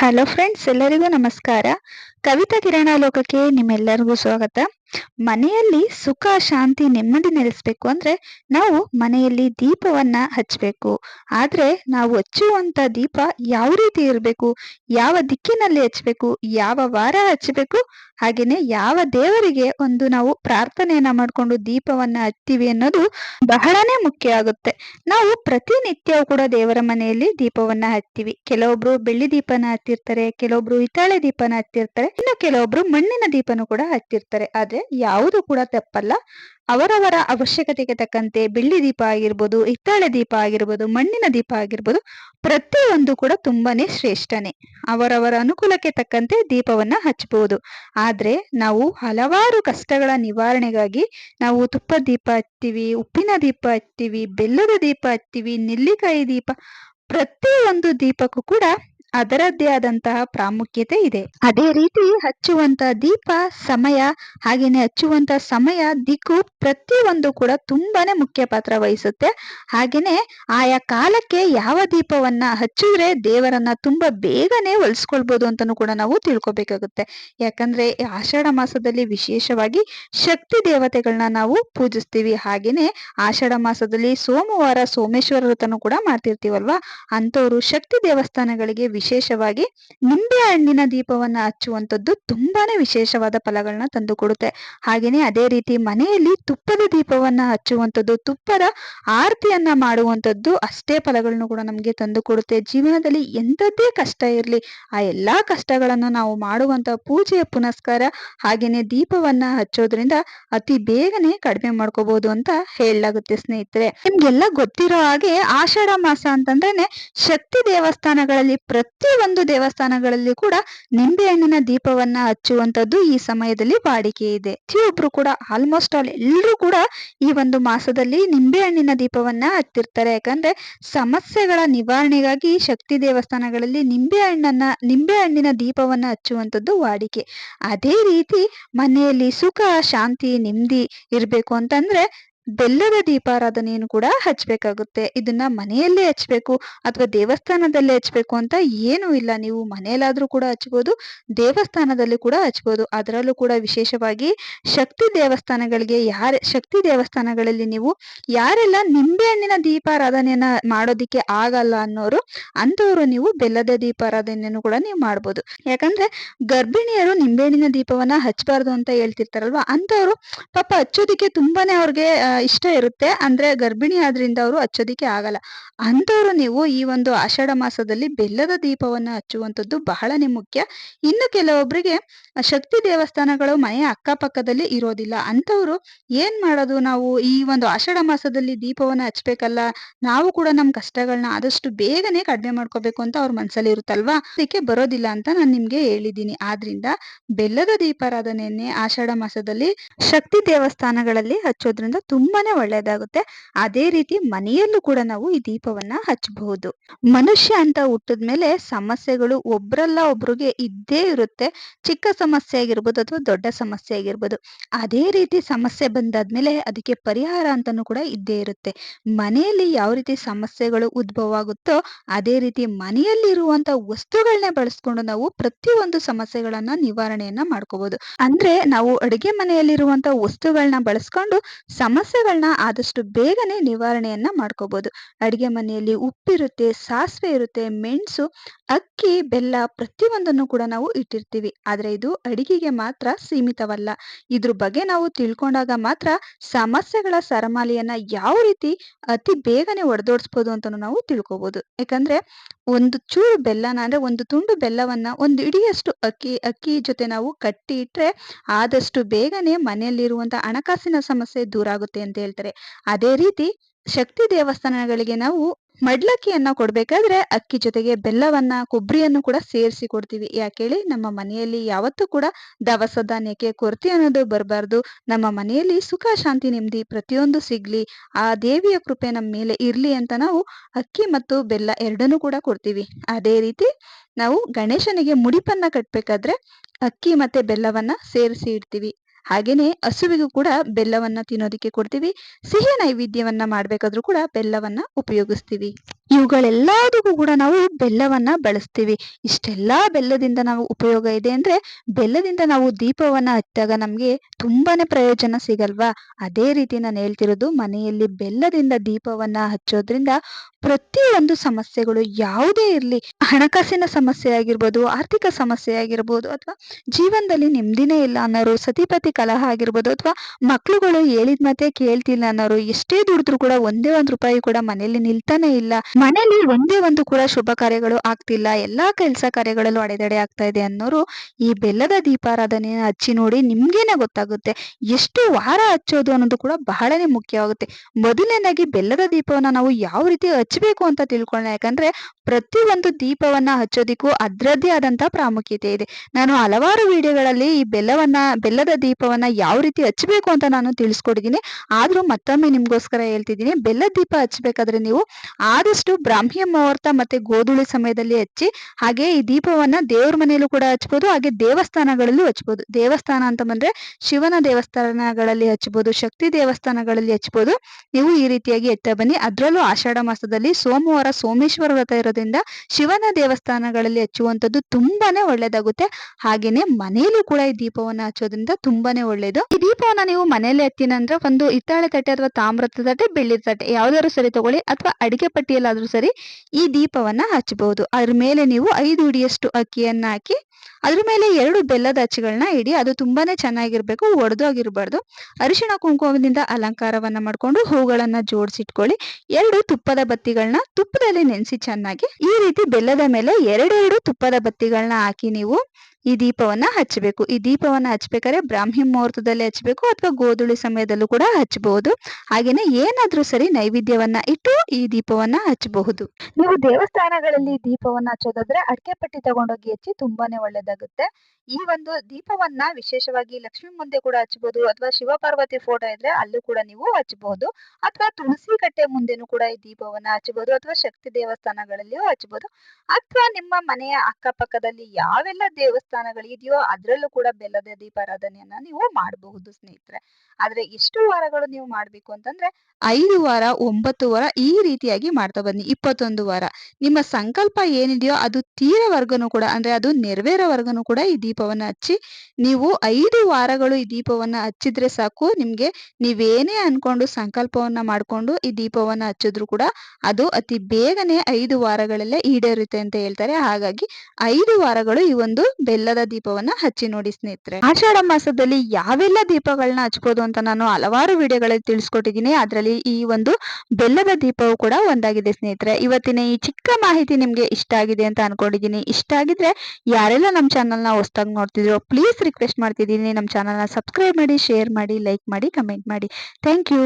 Hello friends ಎಲ್ಲರಿಗೂ ನಮಸ್ಕಾರ. ಕವಿತಾ ಕಿರಣ ಲೋಕಕ್ಕೆ ನಿಮ್ಮೆಲ್ಲರಿಗೂ ಸ್ವಾಗತ. ಮನೆಯಲ್ಲಿ ಸುಖ, ಶಾಂತಿ, ನೆಮ್ಮದಿ ನೆಲೆಸ್ಬೇಕು ಅಂದ್ರೆ ನಾವು ಮನೆಯಲ್ಲಿ ದೀಪವನ್ನ ಹಚ್ಚಬೇಕು ಆದ್ರೆ ನಾವು ಹಚ್ಚುವಂತ ದೀಪ ಯಾವ ರೀತಿ ಇರಬೇಕು? ಯಾವ ದಿಕ್ಕಿನಲ್ಲಿ ಹಚ್ಚಬೇಕು ಯಾವ ವಾರ ಹಚ್ಚಬೇಕು ಹಾಗೇನೆ ಯಾವ ದೇವರಿಗೆ ಒಂದು ನಾವು ಪ್ರಾರ್ಥನೆಯನ್ನ ಮಾಡ್ಕೊಂಡು ದೀಪವನ್ನ ಹಚ್ತೀವಿ ಅನ್ನೋದು ಬಹಳನೇ ಮುಖ್ಯ ಆಗುತ್ತೆ. ನಾವು ಪ್ರತಿನಿತ್ಯ ಕೂಡ ದೇವರ ಮನೆಯಲ್ಲಿ ದೀಪವನ್ನ ಹಚ್ತೀವಿ ಕೆಲವೊಬ್ರು ಬೆಳ್ಳಿ ದೀಪನ ಹತ್ತಿರ್ತಾರೆ ಕೆಲವೊಬ್ರು ಹಿತ್ತಾಳೆ ದೀಪನ ಹತ್ತಿರ್ತಾರೆ ಇನ್ನು ಕೆಲವೊಬ್ರು ಮಣ್ಣಿನ ದೀಪನು ಕೂಡ ಹಚ್ಚಿರ್ತಾರೆ. ಆದ್ರೆ ಯಾವುದು ಕೂಡ ತಪ್ಪಲ್ಲ. ಅವರವರ ಅವಶ್ಯಕತೆಗೆ ತಕ್ಕಂತೆ ಬೆಳ್ಳಿ ದೀಪ ಆಗಿರ್ಬೋದು, ಹಿತ್ತಾಳೆ ದೀಪ ಆಗಿರ್ಬೋದು, ಮಣ್ಣಿನ ದೀಪ ಆಗಿರ್ಬೋದು ಪ್ರತಿಯೊಂದು ಕೂಡ ತುಂಬಾನೇ ಶ್ರೇಷ್ಠನೇ. ಅವರವರ ಅನುಕೂಲಕ್ಕೆ ತಕ್ಕಂತೆ ದೀಪವನ್ನ ಹಚ್ಚಬಹುದು ಆದ್ರೆ ನಾವು ಹಲವಾರು ಕಷ್ಟಗಳ ನಿವಾರಣೆಗಾಗಿ ನಾವು ತುಪ್ಪ ದೀಪ ಹಚ್ತೀವಿ ಉಪ್ಪಿನ ದೀಪ ಹಚ್ತೀವಿ ಬೆಲ್ಲದ ದೀಪ ಹಚ್ತೀವಿ ನೆಲ್ಲಿಕಾಯಿ ದೀಪ ಪ್ರತಿಯೊಂದು ದೀಪಕ್ಕೂ ಕೂಡ ಅದರದ್ದೇ ಆದಂತಹ ಪ್ರಾಮುಖ್ಯತೆ ಇದೆ. ಅದೇ ರೀತಿ ಹಚ್ಚುವಂತ ದೀಪ, ಸಮಯ, ಹಾಗೇನೆ ಹಚ್ಚುವಂತ ಸಮಯ, ದಿಕ್ಕು ಪ್ರತಿಯೊಂದು ಕೂಡ ತುಂಬಾನೇ ಮುಖ್ಯ ಪಾತ್ರ ವಹಿಸುತ್ತೆ. ಹಾಗೇನೆ ಆಯಾ ಕಾಲಕ್ಕೆ ಯಾವ ದೀಪವನ್ನ ಹಚ್ಚಿದ್ರೆ ದೇವರನ್ನ ತುಂಬಾ ಬೇಗನೆ ಒಲಿಸ್ಕೊಳ್ಬಹುದು ಅಂತಾನು ಕೂಡ ನಾವು ತಿಳ್ಕೊಬೇಕಾಗುತ್ತೆ. ಯಾಕಂದ್ರೆ ಆಷಾಢ ಮಾಸದಲ್ಲಿ ವಿಶೇಷವಾಗಿ ಶಕ್ತಿ ದೇವತೆಗಳನ್ನ ನಾವು ಪೂಜಿಸ್ತೀವಿ. ಹಾಗೇನೆ ಆಷಾಢ ಮಾಸದಲ್ಲಿ ಸೋಮವಾರ ಸೋಮೇಶ್ವರ ವ್ರತನು ಕೂಡ ಮಾಡ್ತಿರ್ತೀವಲ್ವಾ? ಅಂತವರು ಶಕ್ತಿ ದೇವಸ್ಥಾನಗಳಿಗೆ ವಿಶೇಷವಾಗಿ ನಿಂಬೆ ಹಣ್ಣಿನ ದೀಪವನ್ನ ಹಚ್ಚುವಂಥದ್ದು ತುಂಬಾನೇ ವಿಶೇಷವಾದ ಫಲಗಳನ್ನ ತಂದು ಕೊಡುತ್ತೆ. ಹಾಗೇನೆ ಅದೇ ರೀತಿ ಮನೆಯಲ್ಲಿ ತುಪ್ಪದ ದೀಪವನ್ನ ಹಚ್ಚುವಂಥದ್ದು, ತುಪ್ಪದ ಆರತಿಯನ್ನ ಮಾಡುವಂಥದ್ದು ಅಷ್ಟೇ ಫಲಗಳನ್ನು ಕೂಡ ನಮಗೆ ತಂದು ಕೊಡುತ್ತೆ. ಜೀವನದಲ್ಲಿ ಎಂಥದ್ದೇ ಕಷ್ಟ ಇರಲಿ, ಆ ಎಲ್ಲಾ ಕಷ್ಟಗಳನ್ನು ನಾವು ಮಾಡುವಂತ ಪೂಜೆಯ ಪುನಸ್ಕಾರ ಹಾಗೇನೆ ದೀಪವನ್ನ ಹಚ್ಚೋದ್ರಿಂದ ಅತಿ ಬೇಗನೆ ಕಡಿಮೆ ಮಾಡ್ಕೋಬಹುದು ಅಂತ ಹೇಳಲಾಗುತ್ತೆ ಸ್ನೇಹಿತರೆ. ನಿಮ್ಗೆಲ್ಲ ಗೊತ್ತಿರೋ ಹಾಗೆ ಆಷಾಢ ಮಾಸ ಅಂತಂದ್ರೆ ಶಕ್ತಿ ದೇವಸ್ಥಾನಗಳಲ್ಲಿ ಪ್ರತಿ ಒಂದು ದೇವಸ್ಥಾನಗಳಲ್ಲಿ ಕೂಡ ನಿಂಬೆ ಹಣ್ಣಿನ ದೀಪವನ್ನ ಹಚ್ಚುವಂತದ್ದು ಈ ಸಮಯದಲ್ಲಿ ವಾಡಿಕೆ ಇದೆ. ಪ್ರತಿಯೊಬ್ರು ಕೂಡ ಆಲ್ಮೋಸ್ಟ್ ಆಲ್ ಎಲ್ಲರೂ ಕೂಡ ಈ ಒಂದು ಮಾಸದಲ್ಲಿ ನಿಂಬೆ ಹಣ್ಣಿನ ದೀಪವನ್ನ ಹತ್ತಿರ್ತಾರೆ ಯಾಕಂದ್ರೆ ಸಮಸ್ಯೆಗಳ ನಿವಾರಣೆಗಾಗಿ ಶಕ್ತಿ ದೇವಸ್ಥಾನಗಳಲ್ಲಿ ನಿಂಬೆ ಹಣ್ಣನ್ನ, ನಿಂಬೆ ಹಣ್ಣಿನ ದೀಪವನ್ನ ಹಚ್ಚುವಂತದ್ದು ವಾಡಿಕೆ. ಅದೇ ರೀತಿ ಮನೆಯಲ್ಲಿ ಸುಖ, ಶಾಂತಿ, ನೆಮ್ಮದಿ ಇರಬೇಕು ಅಂತಂದ್ರೆ ಬೆಲ್ಲದ ದೀಪಾರಾಧನೆಯನ್ನು ಕೂಡ ಹಚ್ಚಬೇಕಾಗುತ್ತೆ ಇದನ್ನ ಮನೆಯಲ್ಲೇ ಹಚ್ಚಬೇಕು ಅಥವಾ ದೇವಸ್ಥಾನದಲ್ಲೇ ಹಚ್ಚಬೇಕು ಅಂತ ಏನು ಇಲ್ಲ. ನೀವು ಮನೆಯಲ್ಲಾದರೂ ಕೂಡ ಹಚ್ಬೋದು, ದೇವಸ್ಥಾನದಲ್ಲಿ ಕೂಡ ಹಚ್ಬೋದು. ಅದರಲ್ಲೂ ಕೂಡ ವಿಶೇಷವಾಗಿ ಶಕ್ತಿ ದೇವಸ್ಥಾನಗಳಿಗೆ ಯಾರ, ಶಕ್ತಿ ದೇವಸ್ಥಾನಗಳಲ್ಲಿ ನೀವು ಯಾರೆಲ್ಲ ನಿಂಬೆಹಣ್ಣಿನ ದೀಪಾರಾಧನೆಯನ್ನ ಮಾಡೋದಿಕ್ಕೆ ಆಗಲ್ಲ ಅನ್ನೋರು ಅಂತವರು ನೀವು ಬೆಲ್ಲದ ದೀಪಾರಾಧನೆಯನ್ನು ಕೂಡ ನೀವು ಮಾಡ್ಬೋದು. ಯಾಕಂದ್ರೆ ಗರ್ಭಿಣಿಯರು ನಿಂಬೆಹಣ್ಣಿನ ದೀಪವನ್ನ ಹಚ್ಚಬಾರ್ದು ಅಂತ ಹೇಳ್ತಿರ್ತಾರಲ್ವಾ? ಅಂತವರು ಪಾಪ ಹಚ್ಚೋದಿಕ್ಕೆ ತುಂಬಾನೇ ಅವ್ರಿಗೆ ಇಷ್ಟ ಇರುತ್ತೆ. ಅಂದ್ರೆ ಗರ್ಭಿಣಿ ಆದ್ರಿಂದ ಅವರು ಹಚ್ಚೋದಿಕ್ಕೆ ಆಗಲ್ಲ. ಅಂತವ್ರು ನೀವು ಈ ಒಂದು ಆಷಾಢ ಮಾಸದಲ್ಲಿ ಬೆಲ್ಲದ ದೀಪವನ್ನ ಹಚ್ಚುವಂಥದ್ದು ಬಹಳನೇ ಮುಖ್ಯ. ಇನ್ನು ಕೆಲವೊಬ್ಬರಿಗೆ ಶಕ್ತಿ ದೇವಸ್ಥಾನಗಳು ಮನೆಯ ಅಕ್ಕಪಕ್ಕದಲ್ಲಿ ಇರೋದಿಲ್ಲ. ಅಂತವ್ರು ಏನ್ ಮಾಡೋದು? ನಾವು ಈ ಒಂದು ಆಷಾಢ ಮಾಸದಲ್ಲಿ ದೀಪವನ್ನ ಹಚ್ಬೇಕಲ್ಲ. ನಾವು ಕೂಡ ನಮ್ ಕಷ್ಟಗಳನ್ನ ಆದಷ್ಟು ಬೇಗನೆ ಕಡಿಮೆ ಮಾಡ್ಕೋಬೇಕು ಅಂತ ಅವ್ರ ಮನಸ್ಸಲ್ಲಿ ಇರುತ್ತಲ್ವಾ? ಅದಕ್ಕೆ ಬರೋದಿಲ್ಲ ಅಂತ ನಾನು ನಿಮ್ಗೆ ಹೇಳಿದ್ದೀನಿ. ಆದ್ರಿಂದ ಬೆಲ್ಲದ ದೀಪಾರಾಧನೆಯನ್ನೇ ಆಷಾಢ ಮಾಸದಲ್ಲಿ ಶಕ್ತಿ ದೇವಸ್ಥಾನಗಳಲ್ಲಿ ಹಚ್ಚೋದ್ರಿಂದ ತುಂಬಾನೇ ಒಳ್ಳೇದಾಗುತ್ತೆ. ಅದೇ ರೀತಿ ಮನೆಯಲ್ಲೂ ಕೂಡ ನಾವು ಈ ದೀಪವನ್ನ ಹಚ್ಚಬಹುದು ಮನುಷ್ಯ ಅಂತ ಹುಟ್ಟಿದ್ಮೇಲೆ ಸಮಸ್ಯೆಗಳು ಒಬ್ರಲ್ಲ ಒಬ್ರಿಗೆ ಇದ್ದೇ ಇರುತ್ತೆ. ಚಿಕ್ಕ ಸಮಸ್ಯೆ ಆಗಿರ್ಬೋದು ಅಥವಾ ದೊಡ್ಡ ಸಮಸ್ಯೆ ಆಗಿರ್ಬೋದು. ಅದೇ ರೀತಿ ಸಮಸ್ಯೆ ಬಂದಾದ್ಮೇಲೆ ಅದಕ್ಕೆ ಪರಿಹಾರ ಅಂತಾನು ಕೂಡ ಇದ್ದೇ ಇರುತ್ತೆ. ಮನೆಯಲ್ಲಿ ಯಾವ ರೀತಿ ಸಮಸ್ಯೆಗಳು ಉದ್ಭವ ಆಗುತ್ತೋ ಅದೇ ರೀತಿ ಮನೆಯಲ್ಲಿ ಇರುವಂತ ವಸ್ತುಗಳನ್ನ ಬಳಸ್ಕೊಂಡು ನಾವು ಪ್ರತಿಯೊಂದು ಸಮಸ್ಯೆಗಳನ್ನ ನಿವಾರಣೆಯನ್ನ ಮಾಡ್ಕೋಬಹುದು. ಅಂದ್ರೆ ನಾವು ಅಡುಗೆ ಮನೆಯಲ್ಲಿರುವಂತ ವಸ್ತುಗಳನ್ನ ಬಳಸ್ಕೊಂಡು ಸಮಸ್ಯೆಗಳನ್ನ ಆದಷ್ಟು ಬೇಗನೆ ನಿವಾರಣೆಯನ್ನ ಮಾಡ್ಕೋಬಹುದು ಅಡಿಗೆ ಮನೆಯಲ್ಲಿ ಉಪ್ಪಿರುತ್ತೆ, ಸಾಸಿವೆ ಇರುತ್ತೆ, ಮೆಣಸು, ಅಕ್ಕಿ, ಬೆಲ್ಲ ಪ್ರತಿಯೊಂದನ್ನು ಕೂಡ ನಾವು ಇಟ್ಟಿರ್ತೀವಿ. ಆದ್ರೆ ಇದು ಅಡಿಗೆಗೆ ಮಾತ್ರ ಸೀಮಿತವಲ್ಲ. ಇದ್ರ ಬಗ್ಗೆ ನಾವು ತಿಳ್ಕೊಂಡಾಗ ಮಾತ್ರ ಸಮಸ್ಯೆಗಳ ಸರಮಾಲೆಯನ್ನ ಯಾವ ರೀತಿ ಅತಿ ಬೇಗನೆ ಒಡೆದೋಡಿಸ್ಬೋದು ಅಂತ ನಾವು ತಿಳ್ಕೊಬಹುದು ಯಾಕಂದ್ರೆ ಒಂದು ಚೂರು ಬೆಲ್ಲನ ಅಂದರೆ ಒಂದು ತುಂಡು ಬೆಲ್ಲವನ್ನ ಒಂದು ಇಡಿಯಷ್ಟು ಅಕ್ಕಿ ಅಕ್ಕಿ ಜೊತೆ ನಾವು ಕಟ್ಟಿ ಇಟ್ರೆ ಆದಷ್ಟು ಬೇಗನೆ ಮನೆಯಲ್ಲಿರುವಂಥ ಹಣಕಾಸಿನ ಸಮಸ್ಯೆ ದೂರ ಆಗುತ್ತೆ ಅಂತ ಹೇಳ್ತಾರೆ. ಅದೇ ರೀತಿ ಶಕ್ತಿ ದೇವಸ್ಥಾನಗಳಿಗೆ ನಾವು ಮಡ್ಲಕ್ಕಿಯನ್ನ ಕೊಡಬೇಕಾದ್ರೆ ಅಕ್ಕಿ ಜೊತೆಗೆ ಬೆಲ್ಲವನ್ನ ಕೊಬ್ಬರಿಯನ್ನು ಕೂಡ ಸೇರಿಸಿ ಕೊಡ್ತೀವಿ. ಯಾಕೇಳಿ ನಮ್ಮ ಮನೆಯಲ್ಲಿ ಯಾವತ್ತೂ ಕೂಡ ದವಸ ಧಾನ್ಯಕ್ಕೆ ಕೊರತೆ ಅನ್ನೋದು ಬರಬಾರ್ದು. ನಮ್ಮ ಮನೆಯಲ್ಲಿ ಸುಖ, ಶಾಂತಿ, ನೆಮ್ಮದಿ ಪ್ರತಿಯೊಂದು ಸಿಗ್ಲಿ. ಆ ದೇವಿಯ ಕೃಪೆ ನಮ್ಮ ಮೇಲೆ ಇರ್ಲಿ ಅಂತ ನಾವು ಅಕ್ಕಿ ಮತ್ತು ಬೆಲ್ಲ ಎರಡನ್ನೂ ಕೂಡ ಕೊಡ್ತೀವಿ. ಅದೇ ರೀತಿ ನಾವು ಗಣೇಶನಿಗೆ ಮುಡಿಪನ್ನ ಕಟ್ಟಬೇಕಾದ್ರೆ ಅಕ್ಕಿ ಮತ್ತೆ ಬೆಲ್ಲವನ್ನ ಸೇರಿಸಿ ಇಡ್ತೀವಿ. ಹಾಗೇನೆ ಹಸುವಿಗೂ ಕೂಡ ಬೆಲ್ಲವನ್ನ ತಿನ್ನೋದಕ್ಕೆ ಕೊಡ್ತೀವಿ. ಸಿಹಿ ನೈವೇದ್ಯವನ್ನ ಮಾಡ್ಬೇಕಾದ್ರೂ ಕೂಡ ಬೆಲ್ಲವನ್ನ ಉಪಯೋಗಿಸ್ತೀವಿ. ಇವುಗಳೆಲ್ಲದಕ್ಕೂ ಕೂಡ ನಾವು ಬೆಲ್ಲವನ್ನ ಬಳಸ್ತೀವಿ. ಇಷ್ಟೆಲ್ಲಾ ಬೆಲ್ಲದಿಂದ ನಾವು ಉಪಯೋಗ ಇದೆ ಅಂದ್ರೆ ಬೆಲ್ಲದಿಂದ ನಾವು ದೀಪವನ್ನ ಹಚ್ಚಿದಾಗ ನಮ್ಗೆ ತುಂಬಾನೇ ಪ್ರಯೋಜನ ಸಿಗಲ್ವಾ? ಅದೇ ರೀತಿ ನಾನು ಹೇಳ್ತಿರೋದು ಮನೆಯಲ್ಲಿ ಬೆಲ್ಲದಿಂದ ದೀಪವನ್ನ ಹಚ್ಚೋದ್ರಿಂದ ಪ್ರತಿಯೊಂದು ಸಮಸ್ಯೆಗಳು ಯಾವುದೇ ಇರಲಿ, ಹಣಕಾಸಿನ ಸಮಸ್ಯೆ ಆಗಿರ್ಬೋದು, ಆರ್ಥಿಕ ಸಮಸ್ಯೆ ಆಗಿರ್ಬೋದು ಅಥವಾ ಜೀವನದಲ್ಲಿ ನೆಮ್ಮದಿನೇ ಇಲ್ಲ ಅನ್ನೋರು, ಸತಿಪತಿ ಕಲಹ ಆಗಿರ್ಬೋದು ಅಥವಾ ಮಕ್ಕಳುಗಳು ಹೇಳಿದ ಮತ್ತೆ ಕೇಳ್ತಿಲ್ಲ ಅನ್ನೋರು ಎಷ್ಟೇ ದುಡಿದ್ರು ಕೂಡ ಒಂದೇ ಒಂದು ರೂಪಾಯಿ ಕೂಡ ಮನೆಯಲ್ಲಿ ನಿಲ್ತಾನೆ ಇಲ್ಲ. ಮನೇಲಿ ಒಂದೇ ಒಂದು ಕೂಡ ಶುಭ ಕಾರ್ಯಗಳು ಆಗ್ತಿಲ್ಲ, ಎಲ್ಲಾ ಕೆಲಸ ಕಾರ್ಯಗಳಲ್ಲೂ ಅಡೆತಡೆ ಆಗ್ತಾ ಇದೆ ಅನ್ನೋರು ಈ ಬೆಲ್ಲದ ದೀಪಾರಾಧನೆಯನ್ನು ಹಚ್ಚಿ ನೋಡಿ ನಿಮ್ಗೇನೆ ಗೊತ್ತಾಗುತ್ತೆ. ಎಷ್ಟು ವಾರ ಹಚ್ಚೋದು ಅನ್ನೋದು ಕೂಡ ಬಹಳನೇ ಮುಖ್ಯವಾಗುತ್ತೆ. ಮೊದಲನೇದಾಗಿ ಬೆಲ್ಲದ ದೀಪವನ್ನ ನಾವು ಯಾವ ರೀತಿ ಹಚ್ಚಬೇಕು ಅಂತ ತಿಳ್ಕೊಳ್ಳೋಣ. ಯಾಕಂದ್ರೆ ಪ್ರತಿಯೊಂದು ದೀಪವನ್ನ ಹಚ್ಚೋದಿಕ್ಕೂ ಅದ್ರದ್ದೇ ಆದಂತಹ ಪ್ರಾಮುಖ್ಯತೆ ಇದೆ. ನಾನು ಹಲವಾರು ವಿಡಿಯೋಗಳಲ್ಲಿ ಈ ಬೆಲ್ಲವನ್ನ, ಬೆಲ್ಲದ ದೀಪವನ್ನ ಯಾವ ರೀತಿ ಹಚ್ಚಬೇಕು ಅಂತ ನಾನು ತಿಳಿಸ್ಕೊಡಿದ್ದೀನಿ ಆದ್ರೂ ಮತ್ತೊಮ್ಮೆ ನಿಮ್ಗೋಸ್ಕರ ಹೇಳ್ತಿದ್ದೀನಿ. ಬೆಲ್ಲದ ದೀಪ ಹಚ್ಚಬೇಕಾದ್ರೆ ನೀವು ಆದಷ್ಟು ಬ್ರಾಹ್ಮಿ ಮುಹೂರ್ತ ಮತ್ತೆ ಗೋಧೂಳಿ ಸಮಯದಲ್ಲಿ ಹಚ್ಚಿ ಹಾಗೆ ಈ ದೀಪವನ್ನ ದೇವ್ರ ಮನೆಯಲ್ಲೂ ಕೂಡ ಹಚ್ಬೋದು, ಹಾಗೆ ದೇವಸ್ಥಾನಗಳಲ್ಲೂ ಹಚ್ಬೋದು. ದೇವಸ್ಥಾನ ಅಂತ ಬಂದ್ರೆ ಶಿವನ ದೇವಸ್ಥಾನಗಳಲ್ಲಿ ಹಚ್ಬೋದು, ಶಕ್ತಿ ದೇವಸ್ಥಾನಗಳಲ್ಲಿ ಹಚ್ಬೋದು. ನೀವು ಈ ರೀತಿಯಾಗಿ ಎತ್ತ ಬನ್ನಿ. ಅದ್ರಲ್ಲೂ ಆಷಾಢ ಮಾಸದಲ್ಲಿ ಸೋಮವಾರ ಸೋಮೇಶ್ವರ ವ್ರತ ಇರೋದ್ರಿಂದ ಶಿವನ ದೇವಸ್ಥಾನಗಳಲ್ಲಿ ಹಚ್ಚುವಂತದ್ದು ತುಂಬಾನೇ ಒಳ್ಳೇದಾಗುತ್ತೆ. ಹಾಗೇನೆ ಮನೆಯಲ್ಲೂ ಕೂಡ ಈ ದೀಪವನ್ನ ಹಚ್ಚೋದ್ರಿಂದ ತುಂಬಾನೇ ಒಳ್ಳೇದು. ಈ ದೀಪವನ್ನ ನೀವು ಮನೆಯಲ್ಲಿ ಹತ್ತಿನಂದ್ರೆ ಒಂದು ಹಿತ್ತಾಳೆ ತಟ್ಟೆ ಅಥವಾ ತಾಮ್ರದ ತಟ್ಟೆ ಬೆಳ್ಳಿ ತಟ್ಟೆ, ಯಾವ್ದಾದ್ರು ಸರಿ ತಗೊಳ್ಳಿ. ಅಥವಾ ಅಡಿಗೆ ಸರಿ ಈ ದೀಪವನ್ನ ಹಚ್ಚಬಹುದು ಅದ್ರ ಮೇಲೆ ನೀವು ಐದು ಹಿಡಿಯಷ್ಟು ಅಕ್ಕಿಯನ್ನ ಹಾಕಿ ಅದ್ರ ಮೇಲೆ ಎರಡು ಬೆಲ್ಲದ ಅಚ್ಚುಗಳನ್ನ ಇಡಿ, ಅದು ತುಂಬಾನೇ ಚೆನ್ನಾಗಿರ್ಬೇಕು ಒಡೆದೋಗಿರ್ಬಾರ್ದು ಅರಿಶಿಣ ಕುಂಕುಮದಿಂದ ಅಲಂಕಾರವನ್ನ ಮಾಡ್ಕೊಂಡು ಹೂಗಳನ್ನ ಜೋಡಿಸಿಟ್ಕೊಳ್ಳಿ. ಎರಡು ತುಪ್ಪದ ಬತ್ತಿಗಳನ್ನ ತುಪ್ಪದಲ್ಲಿ ನೆನೆಸಿ ಚೆನ್ನಾಗಿ ಈ ರೀತಿ ಬೆಲ್ಲದ ಮೇಲೆ ಎರಡೆರಡು ತುಪ್ಪದ ಬತ್ತಿಗಳನ್ನ ಹಾಕಿ ನೀವು ಈ ದೀಪವನ್ನ ಹಚ್ಚಬೇಕು ಈ ದೀಪವನ್ನ ಹಚ್ಬೇಕಾದ್ರೆ ಬ್ರಾಹ್ಮಿ ಮುಹೂರ್ತದಲ್ಲಿ ಹಚ್ಚಬೇಕು ಅಥವಾ ಗೋಧುಳಿ ಸಮಯದಲ್ಲೂ ಕೂಡ ಹಚ್ಚಬಹುದು ಹಾಗೇನೆ ಏನಾದ್ರೂ ಸರಿ ನೈವೇದ್ಯವನ್ನ ಇಟ್ಟು ಈ ದೀಪವನ್ನ ಹಚ್ಚಬಹುದು ನೀವು ದೇವಸ್ಥಾನಗಳಲ್ಲಿ ದೀಪವನ್ನ ಹಚ್ಚೋದಾದ್ರೆ ಅಡಕೆ ಪಟ್ಟಿ ತಗೊಂಡೋಗಿ ಹಚ್ಚಿ ತುಂಬಾನೇ ಒಳ್ಳೇದಾಗುತ್ತೆ. ಈ ಒಂದು ದೀಪವನ್ನ ವಿಶೇಷವಾಗಿ ಲಕ್ಷ್ಮಿ ಮುಂದೆ ಕೂಡ ಹಚ್ಚಬಹುದು ಅಥವಾ ಶಿವ ಪಾರ್ವತಿ ಫೋಟೋ ಇದ್ರೆ ಅಲ್ಲೂ ಕೂಡ ನೀವು ಹಚ್ಚಬಹುದು. ಅಥವಾ ತುಳಸಿ ಕಟ್ಟೆ ಮುಂದೆನೂ ಕೂಡ ಈ ದೀಪವನ್ನ ಹಚ್ಚಬಹುದು ಅಥವಾ ಶಕ್ತಿ ದೇವಸ್ಥಾನಗಳಲ್ಲಿಯೂ ಹಚ್ಚಬಹುದು. ಅಥವಾ ನಿಮ್ಮ ಮನೆಯ ಅಕ್ಕಪಕ್ಕದಲ್ಲಿ ಯಾವೆಲ್ಲ ದೇವಸ್ಥಾನಗಳಿದೆಯೋ ಅದ್ರಲ್ಲೂ ಕೂಡ ಬೆಲ್ಲದ ದೀಪಾರಾಧನೆಯನ್ನ ನೀವು ಮಾಡಬಹುದು ಸ್ನೇಹಿತರೆ. ಆದ್ರೆ ಎಷ್ಟು ವಾರಗಳು ನೀವು ಮಾಡ್ಬೇಕು ಅಂತಂದ್ರೆ ಐದು ವಾರ, ಒಂಬತ್ತು ವಾರ ಈ ರೀತಿಯಾಗಿ ಮಾಡ್ತಾ ಬನ್ನಿ, ಇಪ್ಪತ್ತೊಂದು ವಾರ. ನಿಮ್ಮ ಸಂಕಲ್ಪ ಏನಿದೆಯೋ ಅದು ತೀರವರ್ಗನು ಕೂಡ, ಅಂದ್ರೆ ಅದು ನೆರವೇರೋವರ್ಗನು ಕೂಡ ಈ ದೀಪವನ್ನ ಹಚ್ಚಿ, ನೀವು ಐದು ವಾರಗಳು ಈ ದೀಪವನ್ನ ಹಚ್ಚಿದ್ರೆ ಸಾಕು. ನಿಮ್ಗೆ ನೀವೇನೇ ಅನ್ಕೊಂಡು ಸಂಕಲ್ಪವನ್ನ ಮಾಡ್ಕೊಂಡು ಈ ದೀಪವನ್ನ ಹಚ್ಚಿದ್ರು ಕೂಡ ಅದು ಅತಿ ಬೇಗನೆ ಐದು ವಾರಗಳಲ್ಲೇ ಈಡೇರುತ್ತೆ ಅಂತ ಹೇಳ್ತಾರೆ. ಹಾಗಾಗಿ ಐದು ವಾರಗಳು ಈ ಒಂದು ಬೆಲ್ಲದ ದೀಪವನ್ನ ಹಚ್ಚಿ ನೋಡಿ ಸ್ನೇಹಿತರೆ. ಆಷಾಢ ಮಾಸದಲ್ಲಿ ಯಾವೆಲ್ಲ ದೀಪಗಳನ್ನ ಹಚ್ಬೋದು ಅಂತ ನಾನು ಹಲವಾರು ವಿಡಿಯೋಗಳಲ್ಲಿ ತಿಳಿಸ್ಕೊಟ್ಟಿದ್ದೀನಿ. ಅದರಲ್ಲಿ ಈ ಒಂದು ಬೆಲ್ಲದ ದೀಪವು ಕೂಡ ಒಂದಾಗಿದೆ. ಸ್ನೇಹಿತರೆ, ಇವತ್ತಿನ ಈ ಚಿಕ್ಕ ಮಾಹಿತಿ ನಿಮ್ಗೆ ಇಷ್ಟ ಆಗಿದೆ ಅಂತ ಅನ್ಕೊಂಡಿದ್ದೀನಿ. ಇಷ್ಟ ಆಗಿದ್ರೆ ಯಾರೆಲ್ಲ ನಮ್ಮ ಚಾನಲ್ನ ಹೊಸ್ದಾಗಿ ನೋಡ್ತಿದ್ರು ಪ್ಲೀಸ್ ರಿಕ್ವೆಸ್ಟ್ ಮಾಡ್ತಿದ್ದೀನಿ. ನಮ್ಮ ಚಾನಲ್ನ ಸಬ್ಸ್ಕ್ರೈಬ್ ಮಾಡಿ ಶೇರ್ ಮಾಡಿ ಲೈಕ್ ಮಾಡಿ ಕಮೆಂಟ್ ಮಾಡಿ. Thank you